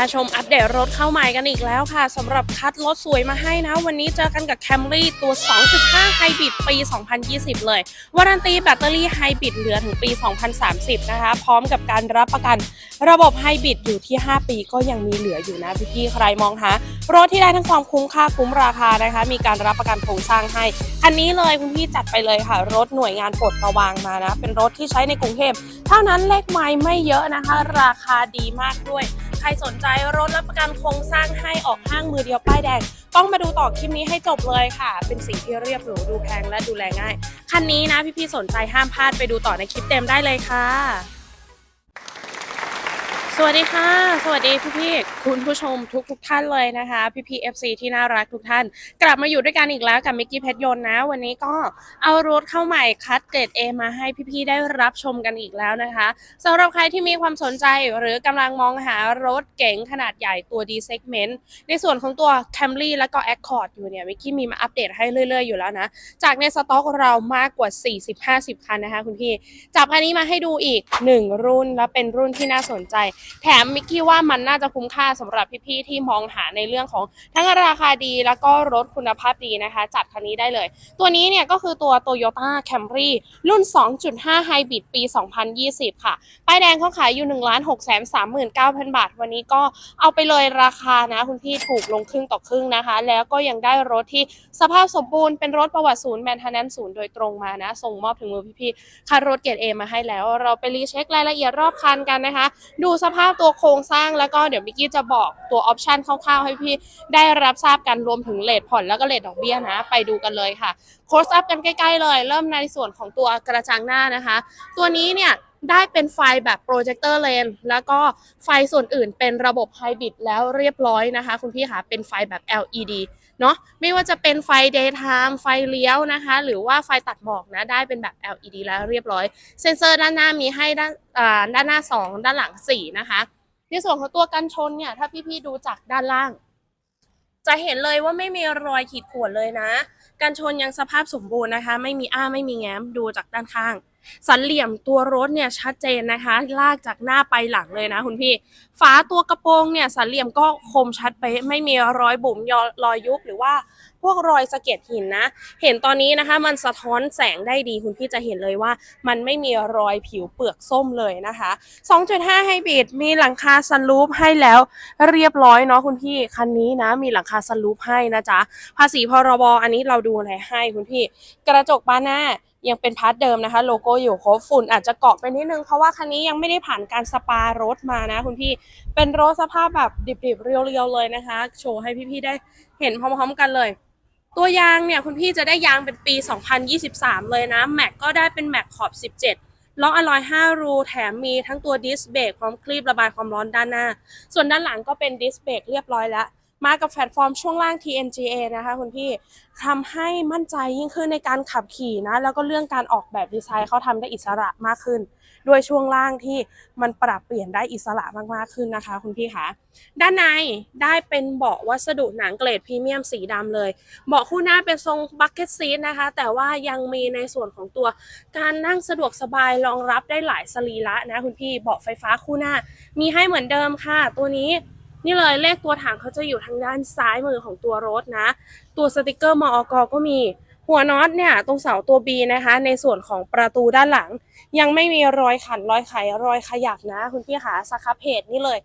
าชมอัปเดตรถเข้าใหม่กันอีกแล้วค่ะสำหรับคัดรถสวยมาให้นะ วันนี้เจอกันกับ Camry ตัว 2.5 Hybrid ปี 2020 เลย วารันตีแบตเตอรี่ไฮบริดเหลือถึงปี 2030 นะคะ พร้อมกับการรับประกันระบบไฮบริดอยู่ที่ 5 ปีก็ยังมีเหลืออยู่นะพี่ๆใครมองหารถที่ได้ทั้งความคุ้มค่าคุ้มราคานะคะ มีการรับประกันโครงสร้างให้ อันนี้เลยคุณพี่จัดไปเลยค่ะ รถหน่วยงานปลดระวางมานะ เป็นรถที่ใช้ในกรุงเทพเท่านั้นเลขไม้ไม่เยอะนะคะ ราคาดีมากด้วย ใครสนใจรถรับประกันโครงสร้างให้ออกห้างมือเดียวป้ายแดง ต้องมาดูต่อคลิปนี้ให้จบเลยค่ะ เป็นสิ่งที่เรียบหรูดูแพงและดูแลง่าย คันนี้นะพี่ๆสนใจห้ามพลาดไปดูต่อในคลิปเต็มได้เลยค่ะ สวัสดีค่ะ สวัสดีพี่ๆคุณผู้ชมทุกทุกท่านเลยนะคะ พี่ๆ FC ที่น่ารักทุกท่าน กลับมาอยู่ด้วยกันอีกแล้วกับมิกกี้เพชรยนต์นะ วันนี้ก็เอารถเข้าใหม่คัดเกรด A มาให้พี่ๆได้รับชมกันอีกแล้วนะคะสำหรับใครที่มีความสนใจหรือกำลังมองหารถเก๋งขนาดใหญ่ตัว D segment ในส่วนของตัว Camry แล้วก็ Accord อยู่เนี่ยมิกกี้มีมาอัปเดตให้เรื่อย ๆ อยู่แล้วนะ จากในสต็อกเรามากกว่า 40-50 คันนะคะคุณพี่จับคันนี้มาให้ดูอีก 1 รุ่นและเป็นรุ่นที่น่าสนใจแถมมิกกี้ว่ามันน่าจะคุ้มค่าสำหรับพี่ๆที่มองหาในเรื่องของทั้งราคาดีแล้วก็รถคุณภาพดีนะคะ จัดคันนี้ได้เลย ตัวนี้เนี่ยก็คือตัว Toyota Camry รุ่น 2.5 Hybrid ปี 2020 ค่ะ ป้ายแดงเขาขายอยู่ 1 6 3 9 0 0 0 บาท วันนี้ก็เอาไปเลยราคานะ คุณพี่ถูกลงครึ่งต่อครึ่งนะคะ แล้วก็ยังได้รถที่สภาพสมบูรณ์เป็นรถประวัติศูนย์แมนเทนแนนศูนย์โดยตรงมานะ ส่งมอบถึงมือพี่ๆคันรถเกรดเอมาให้แล้ว เราไปรีเช็ครายละเอียดรอบคันกันนะคะ ดูสภาพตัวโครงสร้างแล้วก็เดี๋ยวมิกกี้จะบอกตัวออปชันคร่าวๆ ให้พี่ได้รับทราบกันรวมถึงเลทผ่อนแล้วก็เลทดอกเบี้ยนะ ไปดูกันเลยค่ะโคสอัพกันใกล้ๆเลย เริ่มในส่วนของตัวกระจังหน้านะคะ ตัวนี้เนี่ยได้เป็นไฟแบบโปรเจคเตอร์เลนแล้วก็ไฟส่วนอื่นเป็นระบบไฮบริดแล้วเรียบร้อยนะคะ คุณพี่คะเป็นไฟแบบ LED เนาะไม่ว่าจะเป็นไฟ daytime ไฟเลี้ยวนะคะ หรือว่าไฟตัดหมอกนะได้เป็นแบบ LED แล้วเรียบร้อย เซ็นเซอร์ด้านหน้ามีให้ด้านด้านหน้า 2 ด้านหลัง 4 นะคะ ในส่วนของตัวกันชนเนี่ย ถ้าพี่ๆดูจากด้านล่าง จะเห็นเลยว่าไม่มีรอยขีดข่วนเลยนะ กันชนยังสภาพสมบูรณ์นะคะ ไม่มีอ้าไม่มีแง้มดูจากด้านข้าง สันเหลี่ยมตัวรถเนี่ยชัดเจนนะคะ ลากจากหน้าไปหลังเลยนะคุณพี่ฝาตัวกระโปรงเนี่ยสันเหลี่ยมก็คมชัดไปไม่มีรอยบุ๋มรอยยุบหรือว่าพวกรอยสะเก็ดหินนะ เห็นตอนนี้นะคะมันสะท้อนแสงได้ดีคุณพี่จะเห็นเลยว่า มันไม่มีรอยผิวเปลือกส้มเลยนะคะ 2.5ไฮบริดมีหลังคาซันรูฟให้แล้วเรียบร้อยเนาะคุณพี่คันนี้นะ มีหลังคาซันรูฟให้นะจ๊ะภาษีพรบอันนี้เราดูอะไรให้คุณพี่ กระจกบานหน้า ยังเป็นพาร์ทเดิมนะคะ โลโก้อยู่ครบฝุ่นอาจจะเกาะไปนิดนึง เพราะว่าคันนี้ยังไม่ได้ผ่านการสปารถมานะ คุณพี่เป็นรถสภาพแบบดิบๆ เรียวๆเลยนะคะ โชว์ให้พี่ๆได้เห็นพร้อมๆกันเลย ตัวยางเนี่ยคุณพี่จะได้ยางเป็นปี 2023 เลยนะ แม็กก็ได้เป็นแม็กขอบ 17ล้ออลอย5รูแถมมีทั้งตัวดิสเบรกพร้อมคลีบระบายความร้อนด้านหน้า ส่วนด้านหลังก็เป็นดิสเบรกเรียบร้อยแล้ว มากับแพลตฟอร์มช่วงล่าง TNGA นะคะคุณพี่ทำให้มั่นใจยิ่งขึ้นในการขับขี่นะ แล้วก็เรื่องการออกแบบดีไซน์เขาทำได้อิสระมากขึ้น ด้วยช่วงล่างที่มันปรับเปลี่ยนได้อิสระมากๆขึ้นนะคะ คุณพี่คะด้านในได้เป็นเบาะวัสดุหนังเกรดพรีเมียมสีดำเลย เบาะคู่หน้าเป็นทรงบักเก็ตซีทนะคะ แต่ว่ายังมีในส่วนของตัวการนั่งสะดวกสบายรองรับได้หลายสรีระนะคุณพี่เบาะไฟฟ้าคู่หน้า มีให้เหมือนเดิมค่ะ ตัวนี้ นี่เลยเลขตัวถังเขาจะอยู่ทางด้านซ้ายมือของตัวรถนะ ตัวสติกเกอร์มอกก็มีหัวน็อตเนี่ยตรงเสาตัว B นะคะ ในส่วนของประตูด้านหลัง ยังไม่มีรอยขันรอยไขรอยขยักนะ คุณพี่คะสครับเพจนี่เลย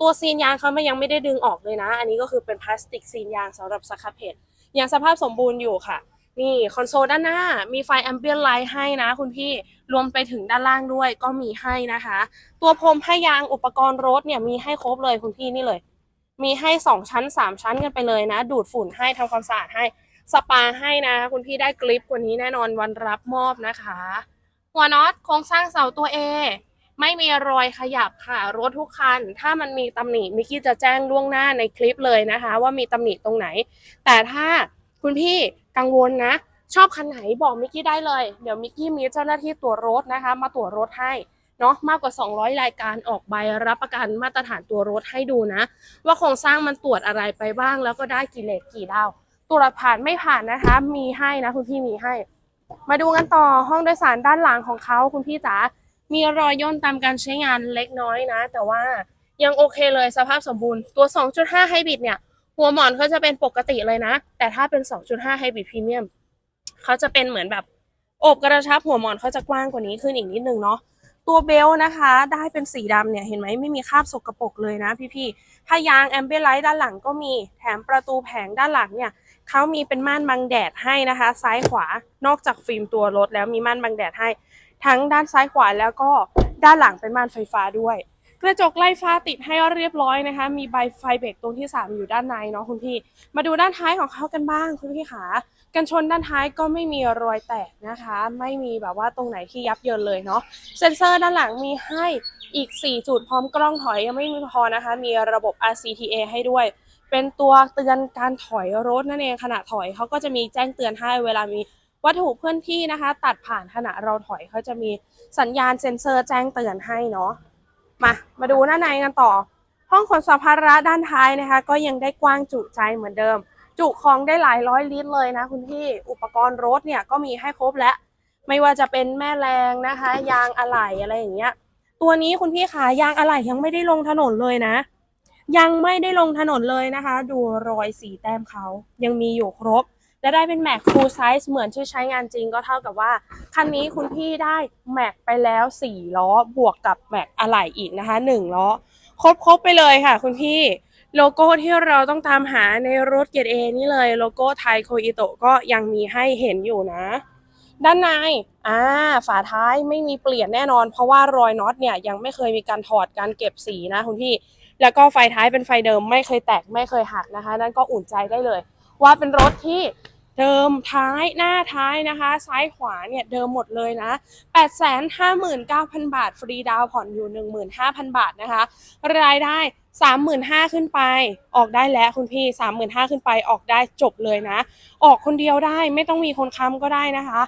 ตัวซีนยางเขาไม่ยังไม่ได้ดึงออกเลยนะ อันนี้ก็คือเป็นพลาสติกซีนยางสำหรับสครับเพจยังสภาพสมบูรณ์อยู่ค่ะ นี่คอนโซลด้านหน้ามีไฟแอมเบียนไลท์ให้นะคุณพี่รวมไปถึงด้านล่างด้วยก็มีให้นะคะ ตัวพรมให้ยางอุปกรณ์รถเนี่ยมีให้ครบเลยคุณพี่นี่เลย มีให้สองชั้นสามชั้นกันไปเลยนะ ดูดฝุ่นให้ทำความสะอาดให้สปาให้นะ คุณพี่ได้กริปกว่านี้แน่นอนวันรับมอบนะคะ หัวน็อตโครงสร้างเสาตัว A ไม่มีรอยขยับค่ะรถทุกคัน ถ้ามันมีตำหนิมิกกี้จะแจ้งล่วงหน้าในคลิปเลยนะคะ ว่ามีตำหนิตรงไหน แต่ถ้าคุณพี่ กังวลนะ ชอบคันไหนบอกมิกกี้ได้เลย เดี๋ยวมิกกี้มีเจ้าหน้าที่ตรวจรถนะคะ มาตรวจรถให้เนาะมากกว่า 200 รายการออกใบรับประกันมาตรฐานตัวรถให้ดูนะ ว่าโครงสร้างมันตรวจอะไรไปบ้าง แล้วก็ได้กี่เลทกี่ดาวตรวจผ่านไม่ผ่านนะคะ มีให้นะคุณพี่มีให้ มาดูกันต่อห้องโดยสารด้านหลังของเขาคุณพี่จ๋ามีรอยย่นตามการใช้งานเล็กน้อยนะ แต่ว่ายังโอเคเลยสภาพสมบูรณ์ตัว 2.5ไฮบริดเนี่ย หัวหมอนเขาจะเป็นปกติเลยนะ แต่ถ้าเป็น 2.5ไฮบริดพรีเมียมเขาจะเป็นเหมือนแบบโอบกระชับหัวหมอนเขาจะกว้างกว่านี้ขึ้นอีกนิดนึงเนาะตัวเบลนะคะ ได้เป็นสีดำเนี่ยเห็นไหมไม่มีคราบสกรปรกเลยนะพี่ๆถ้ายางแอมเบไลท์ด้านหลังก็มีแถมประตูแผงด้านหลังเนี่ยเขามีเป็นม่านบังแดดให้นะคะ ซ้ายขวานอกจากฟิล์มตัวรถแล้วมีม่านบังแดดให้ ทั้งด้านซ้ายขวาแล้วก็ด้านหลังเป็นม่านไฟฟ้าด้วย กระจกไล่ฟ้าติดให้เรียบร้อยนะคะ มีใบไฟเบรกตรงที่ 3 อยู่ด้านในเนาะคุณพี่ มาดูด้านท้ายของเขากันบ้างคุณพี่ขากันชนด้านท้ายก็ไม่มีรอยแตกนะคะ ไม่มีแบบว่าตรงไหนที่ยับเยินเลยเนาะเซ็นเซอร์ด้านหลังมีให้อีก 4 จุดพร้อมกล้องถอยยังไม่มีพอนะคะ มีระบบ RCTA ให้ด้วย เป็นตัวเตือนการถอยรถนั่นเองขณะถอยเขาก็จะมีแจ้งเตือนให้เวลามีวัตถุเคลื่อนที่นะคะ ตัดผ่านขณะเราถอยเขาจะมีสัญญาณเซ็นเซอร์แจ้งเตือนให้เนาะ มา มาดูด้านในกันต่อ ห้องขนสัมภาระด้านท้ายนะคะ ก็ยังได้กว้างจุใจเหมือนเดิม จุของได้หลายร้อยลิตรเลยนะคุณพี่อุปกรณ์รถเนี่ยก็มีให้ครบแล้วไม่ว่าจะเป็นแม่แรงนะคะ ยางอะไหล่อะไรอย่างเงี้ย ตัวนี้คุณพี่ขายางอะไหล่ยังไม่ได้ลงถนนเลยนะ ยังไม่ได้ลงถนนเลยนะคะ ดูรอยสีแต้มเขายังมีอยู่ครบ และได้เป็นแม็ก full size เหมือนที่ใช้งานจริงก็เท่ากับว่า คันนี้คุณพี่ได้แม็กไปแล้ว 4 ล้อบวกกับแม็กอะไหล่อีกนะคะ 1 ล้อ ครบครบไปเลยค่ะคุณพี่โลโก้ที่เราต้องตามหาในรถเกียร์เอนี่เลยโลโก้ไทยโคอิโตก็ยังมีให้เห็นอยู่นะ ด้านในอ่าฝาท้ายไม่มีเปลี่ยนแน่นอน เพราะว่ารอยน็อตเนี่ยยังไม่เคยมีการถอดการเก็บสีนะคุณพี่ แล้วก็ไฟท้ายเป็นไฟเดิมไม่เคยแตกไม่เคยหักนะคะ นั่นก็อุ่นใจได้เลย ว่าเป็นรถที่เดิมท้ายหน้าท้ายนะคะ ซ้ายขวาเนี่ยเดิมหมดเลยนะ 859,000 บาท ฟรีดาวน์ผ่อนอยู่ 15,000 บาทนะคะ รายได้ 35,000 ขึ้นไป ออกได้แล้วคุณพี่ 35,000 ขึ้นไปออกได้จบเลยนะ ออกคนเดียวได้ไม่ต้องมีคนค้ำก็ได้นะคะ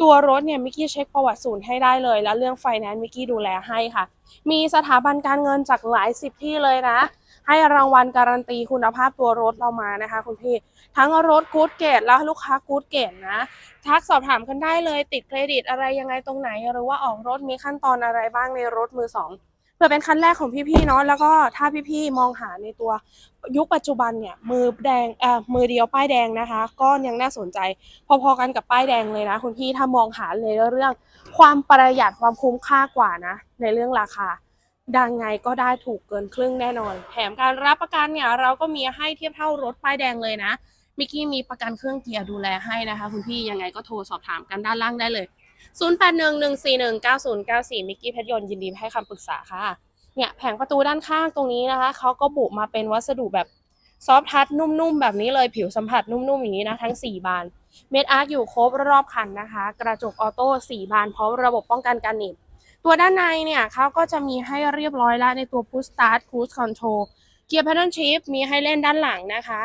ตัวรถเนี่ยมิกกี้เช็คประวัติศูนย์ให้ได้เลย แล้วเรื่องไฟแนนซ์มิกกี้ดูแลให้ค่ะ มีสถาบันการเงินจากหลายสิบที่เลยนะ ให้รางวัลการันตีคุณภาพตัวรถเรามานะคะ คุณพี่ทั้งรถกู๊ดเกตแล้วลูกค้ากู๊ดเกตนะ ทักสอบถามกันได้เลยติดเครดิตอะไรยังไงตรงไหน หรือว่าออกรถมีขั้นตอนอะไรบ้างในรถมือสองเพื่อเป็นคันแรกของพี่ๆเนาะแล้วก็ถ้าพี่ๆมองหาในตัวยุคปัจจุบันเนี่ยมือแดงเอ่อมือเดียวป้ายแดงนะคะ ก็ยังน่าสนใจ พอๆกันกับป้ายแดงเลยนะคุณพี่ถ้ามองหาในเรื่อง ความประหยัดความคุ้มค่ากว่านะ ในเรื่องราคา ดังไงก็ได้ถูกเกินครึ่งแน่นอน แถมการรับประกันเนี่ยเราก็มีให้เทียบเท่ารถป้ายแดงเลยนะมิกกี้มีประกันเครื่องเกียร์ดูแลให้นะคะ คุณพี่ยังไงก็โทรสอบถามกันด้านล่างได้เลย 0811419094 มิกกี้เพชรยนต์ยินดีให้คำปรึกษาค่ะ เนี่ยแผงประตูด้านข้างตรงนี้นะคะ เขาก็บุมาเป็นวัสดุแบบซอฟทัชนุ่มๆ แบบนี้เลยผิวสัมผัสนุ่มๆ อย่างนี้นะ ทั้ง 4 บาน เม็ดอาร์ตอยู่ครบรอบคันนะคะ กระจกออโต้4บานพร้อมระบบป้องกันการหนีบ ตัวด้านในเนี่ยเขาก็จะมีให้เรียบร้อยแล้วในตัว Push Start Cruise Control เกียร์ Paddle Shift มีให้เล่นด้านหลังนะคะ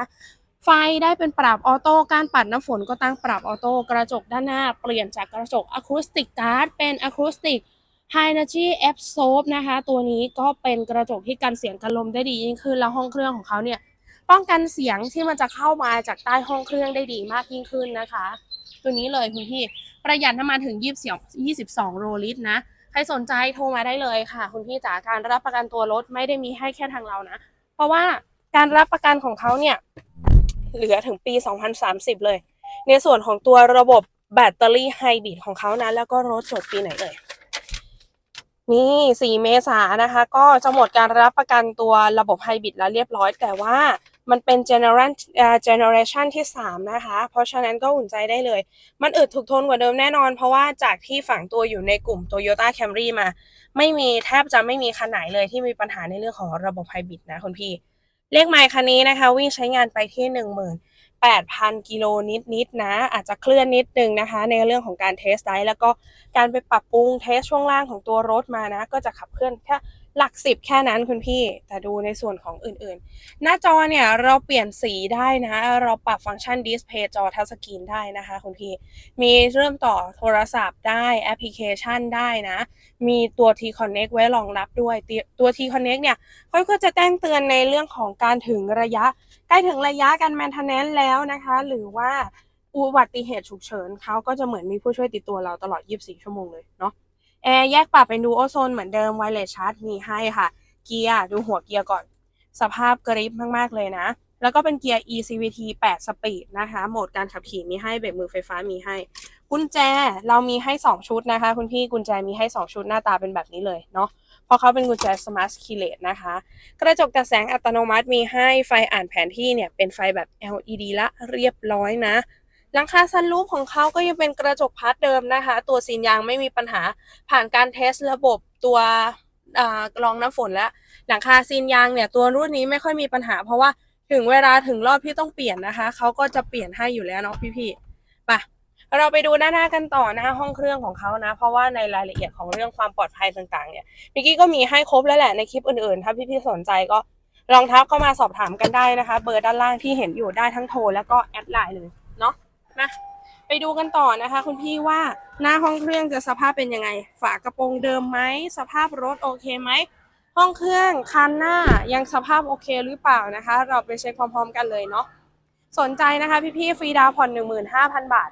ไฟได้เป็นปรับออโต้การปัดน้ำฝนก็ตั้งปรับออโต้กระจกด้านหน้า เปลี่ยนจากกระจกอะคูสติกการ์ดเป็นอะคูสติก High Energy F Soap นะคะ ตัวนี้ก็เป็นกระจกที่กันเสียงกันลมได้ดียิ่งขึ้น แล้วห้องเครื่องของเขาเนี่ยป้องกันเสียงที่มันจะเข้ามาจากใต้ห้องเครื่องได้ดีมากยิ่งขึ้นนะคะ ตัวนี้เลยคุณพี่ประหยัดน้ำมันถึง 22 22 โลลิตรนะ ใครสนใจโทรมาได้เลยค่ะ คุณพี่จ๋าการรับประกันตัวรถไม่ได้มีให้แค่ทางเรานะ เพราะว่าการรับประกันของเขาเนี่ยเหลือถึงปี 2030 เลย ในส่วนของตัวระบบแบตเตอรี่ไฮบริดของเขานะแล้วก็รถจดปีไหนเลยนี่4เมษายนนะคะ ก็จะหมดการรับประกันตัวระบบไฮบริดแล้วเรียบร้อย แต่ว่า มันเป็น generation เอ่อ generation ที่ 3 นะคะ เพราะฉะนั้นก็อุ่นใจได้เลย มันอึดถูกทนกว่าเดิมแน่นอน เพราะว่าจากที่ฝังตัวอยู่ในกลุ่ม Toyota Camry มา ไม่มีแทบจะไม่มีคันไหนเลยที่มีปัญหาในเรื่องของระบบไฮบริดนะคุณพี่ เลขไมล์คันนี้นะคะ วิ่งใช้งานไปที่18,000 กิโลนิดๆนะ อาจจะเคลื่อนนิดนึงนะคะ ในเรื่องของการเทสไดแล้วก็การไปปรับปรุงเทสช่วงล่างของตัวรถมานะ ก็จะขับเคลื่อนแค่ หลักสิบแค่นั้นคุณพี่ แต่ดูในส่วนของอื่นๆ หน้าจอเนี่ยเราเปลี่ยนสีได้นะ เราปรับฟังก์ชันดิสเพย์จอทัชสกรีนได้นะคะคุณพี่ มีเริ่มต่อโทรศัพท์ได้แอปพลิเคชันได้นะ มีตัว T Connect ไว้รองรับด้วย ตัว T Connect เนี่ยเขาก็จะแจ้งเตือนในเรื่องของการถึงระยะ ใกล้ถึงระยะการแมนเทนแนนแล้วนะคะ หรือว่าอุบัติเหตุฉุกเฉินเขาก็จะเหมือนมีผู้ช่วยติดตัวเราตลอด 24 ชั่วโมงเลยเนาะ แอร์แยกปรับเป็นดูโอโซนเหมือนเดิมไวเลสชาร์จมีให้ค่ะ เกียร์ดูหัวเกียร์ก่อน สภาพกริปมาก ๆ เลยนะ แล้วก็เป็นเกียร์ eCVT 8 สปีดนะคะ โหมดการขับขี่มีให้เบรกมือไฟฟ้ามีให้ กุญแจเรามีให้ 2 ชุดนะคะ คุณพี่กุญแจมีให้ 2 ชุดหน้าตาเป็นแบบนี้เลยเนาะเพราะเขาเป็นกุญแจ Smart Keyless นะคะ กระจกตัดแสงอัตโนมัติมีให้ไฟอ่านแผนที่เนี่ยเป็นไฟแบบ LED ละเรียบร้อยนะ หลังคาซันรูฟของเขาก็ยังเป็นกระจกพัดเดิมนะคะ ตัวซีนยางไม่มีปัญหาผ่านการเทสระบบตัวรองน้ำฝนแล้ว หลังคาซีนยางเนี่ยตัวรุ่นนี้ไม่ค่อยมีปัญหา เพราะว่าถึงเวลาถึงรอบที่ต้องเปลี่ยนนะคะเขาก็จะเปลี่ยนให้อยู่แล้วเนาะพี่ๆไปเราไปดูด้าหน้ากันต่อนะคะห้องเครื่องของเขานะ เพราะว่าในรายละเอียดของเรื่องความปลอดภัยต่างๆเนี่ยมิกกี้ก็มีให้ครบแล้วแหละในคลิปอื่นๆ ถ้าพี่ๆสนใจก็ลองทักเข้ามาสอบถามกันได้นะคะ เบอร์ด้านล่างที่เห็นอยู่ได้ทั้งโทรแล้วก็แอดไลน์เลยเนาะ มาไปดูกันต่อนะคะ คุณพี่ว่าหน้าห้องเครื่องจะสภาพเป็นยังไง ฝากระโปรงเดิมไหมสภาพรถโอเคไหมห้องเครื่องคันหน้ายังสภาพโอเคหรือเปล่านะคะ เราไปเช็คพร้อมๆกันเลยเนาะสนใจนะคะพี่ๆฟรีดาวน์ผ่อน15,000 บาท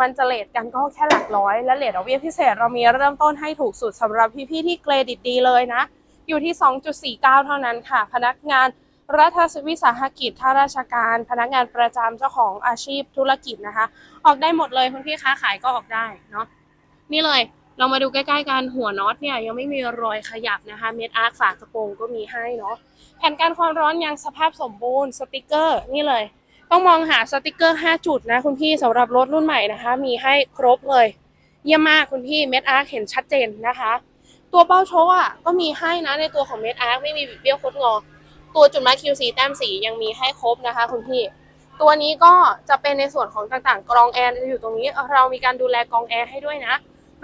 มันจะเลทกันก็แค่หลักร้อย และเลทดอกเบี้ยพิเศษเรามีเริ่มต้นให้ถูกสุดสำหรับพี่ๆที่เครดิตดีเลยนะ อยู่ที่ 2.49 เท่านั้นค่ะ พนักงาน รัฐวิสาหกิจข้าราชการ พนักงานประจำเจ้าของอาชีพธุรกิจนะคะ ออกได้หมดเลยคุณพี่ค้าขายก็ออกได้เนาะนี่เลยเรามาดูใกล้ๆกันหัวน็อตเนี่ยยังไม่มีรอยขยับนะคะเม็ดอาร์คฝากระโปรงก็มีให้เนาะแผ่นกันความร้อนยังสภาพสมบูรณ์สติกเกอร์นี่เลย ต้องมองหาสติกเกอร์ 5 จุดนะคุณพี่สำหรับรถรุ่นใหม่นะคะ มีให้ครบเลย เยี่ยมมากคุณพี่เม็ดอาร์คเห็นชัดเจนนะคะ ตัวเป้าโชว์อะก็มีให้นะในตัวของเม็ดอาร์คไม่มีเบี้ยวคดงอ ตัวจุดมาร์ค QC แต้มสียังมีให้ครบนะคะคุณพี่ ตัวนี้ก็จะเป็นในส่วนของต่างๆ กรองแอร์จะอยู่ตรงนี้ เรามีการดูแลกรองแอร์ให้ด้วยนะ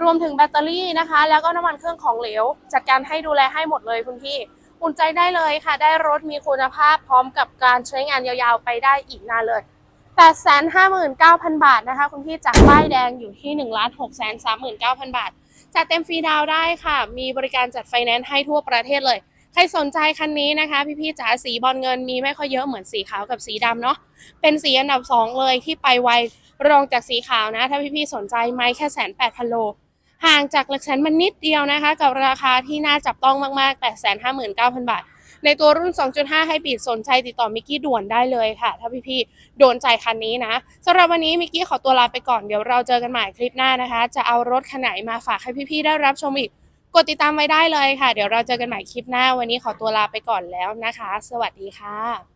รวมถึงแบตเตอรี่นะคะ แล้วก็น้ำมันเครื่องของเหลว จัดการให้ดูแลให้หมดเลยคุณพี่ อุ่นใจได้เลยค่ะ ได้รถมีคุณภาพพร้อมกับการใช้งานยาวๆไปได้อีกนานเลย859,000 บาทนะคะ คุณพี่จากป้ายแดงอยู่ที่ 1 6 3 9 0 0 0 บาทจัดเต็มฟรีดาวได้ค่ะ มีบริการจัดไฟแนนซ์ให้ทั่วประเทศเลย ใครสนใจคันนี้นะคะ พี่ๆจ๋าสีบอลเงินมีไม่ค่อยเยอะเหมือนสีขาวกับสีดำเนาะเป็นสีอันดับ 2 เลยที่ไปไวรองจากสีขาวนะ ถ้าพี่ๆสนใจไม่แค่แสนแปดพันโลห่างจากหลักแสนมันนิดเดียวนะคะ กับราคาที่น่าจับต้องมากๆ 859,000 บาท ในตัวรุ่น 2.5 ให้บีดสนใจติดต่อมิกกี้ด่วนได้เลยค่ะ ถ้าพี่ๆโดนใจคันนี้นะสำหรับวันนี้มิกกี้ขอตัวลาไปก่อนเดี๋ยวเราเจอกันใหม่คลิปหน้านะคะ จะเอารถคันไหนมาฝากให้พี่ๆได้รับชมอีก กดติดตามไว้ได้เลยค่ะ เดี๋ยวเราเจอกันใหม่คลิปหน้า วันนี้ขอตัวลาไปก่อนแล้วนะคะ สวัสดีค่ะ